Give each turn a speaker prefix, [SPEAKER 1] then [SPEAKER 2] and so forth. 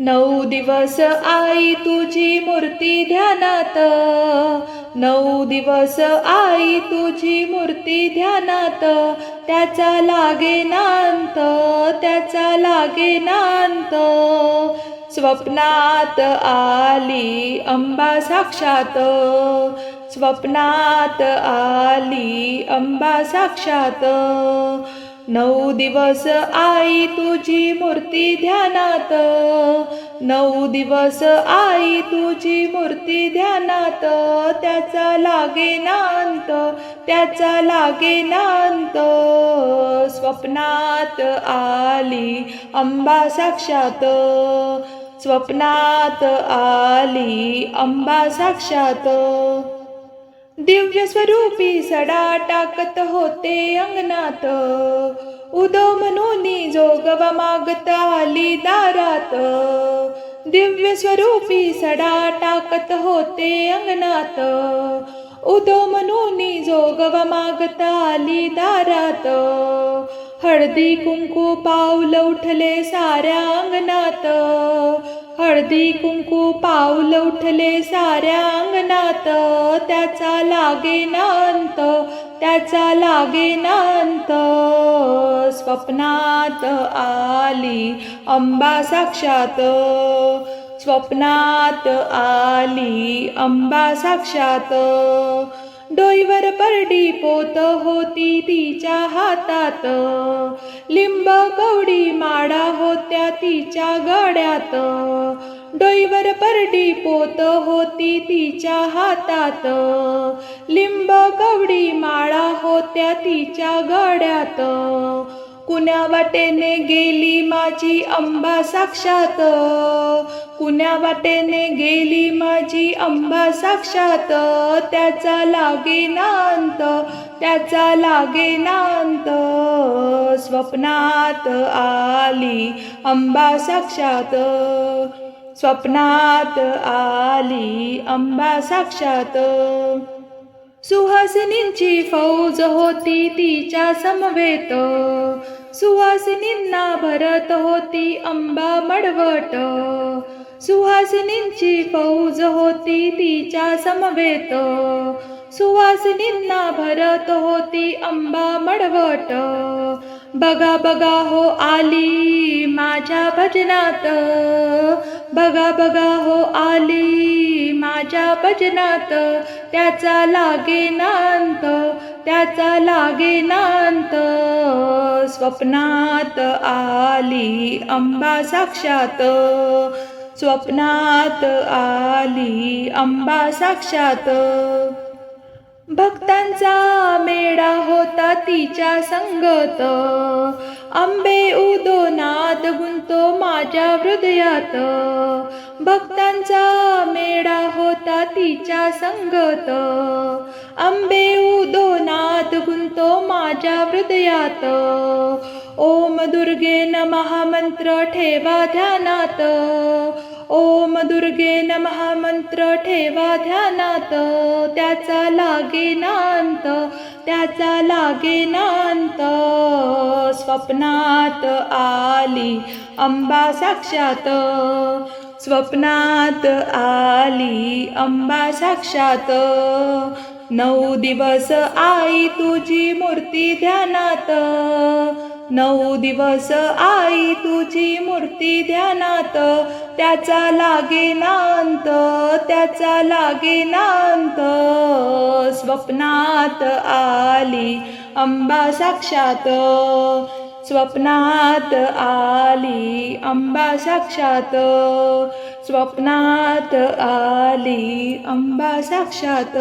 [SPEAKER 1] नऊ दिवस आई तुझी मूर्ती ध्यानात. नऊ दिवस आई तुझी मूर्ती ध्यानात. त्याचा लागे नांत त्याचा लागे नांत. स्वप्नात आली अंबा साक्षात. स्वप्नात आली अंबा साक्षात. नऊ दिवस आई तुझी मूर्ती ध्यानात. नऊ दिवस आई तुझी मूर्ती ध्यानात. त्याचा लागे नांत त्याचा लागे नांत. स्वप्नात आली अंबा साक्षात. स्वप्नात आली अंबा साक्षात. दिव्य स्वरूपी सडा टाकत होते अंगणात. उदो म्हणून जोगव मागत आली दारात. दिव्य स्वरूपी सडा टाकत होते अंगणात. उदो म्हणून जोगव मागत आली दारात. हळदी कुंकू पाऊल उठले साऱ्या अंगणात. हळदी कुंकू पाऊल उठले साऱ्या अंगणात. त्याचा लागे नांत त्याचा लागे नांत. स्वप्नात आली अंबा साक्षात. स्वप्नात आली अंबा साक्षात. डोईवर परडी पोत होती तिच्या हातात. लिंब कवडी माडा होत्या तिच्या गड्यात डोईवर परडी पोत होती तिच्या हातात. लिंब कवडी माळा होत्या तिच्या गड्यात कुण्या वाटेने गेली माझी अंबा साक्षात? कुण्या वाटेने गेली माझी अंबा साक्षात? त्याचा लागे नांत त्याचा लागे नांत. स्वप्नात आली अंबा साक्षात. स्वप्नात आली अंबा साक्षात. सुहासिनींची फौज होती तिच्या समवेत. सुहासिनींना भरत होती अंबा मडवट सुहासिनींची फौज होती तिच्या समवेत. सुहासिनींना भरत होती अंबा मडवट बघा बघा हो आली माझ्या भजनात. बघा बघा हो आली माझ्या भजनात. त्याचा लागे नांत. त्याचा लागे नांत स्वप्नात आली अंबा साक्षात. स्वप्नात आली अंबा साक्षात. भक्तांचा मेळा होता तिच्या संगत. आंबे उदो नाद गुंतो माझ्या हृदयात. भक्तांचा मेळा होता तिच्या संगत. आंबे उदो नाद गुंतो माझ्या हृदयात. ओम दुर्गे न महामंत्र ठेवा ध्यानात. ओम दुर्गे नमः मंत्र ठेवा ध्यानात. त्याचा लागे नांत त्याचा लागे नांत. स्वप्नात आली अंबा साक्षात. स्वप्नात आली अंबा साक्षात. नऊ दिवस आई तुझी मूर्ती ध्यानात. नऊ दिवस आई तुझी मूर्ती ध्यानात. त्याचा लागे नांत त्याचा लागे नांत. स्वप्नात आली अंबा साक्षात. स्वप्नात आली अंबा साक्षात. स्वप्नात आली अंबा साक्षात.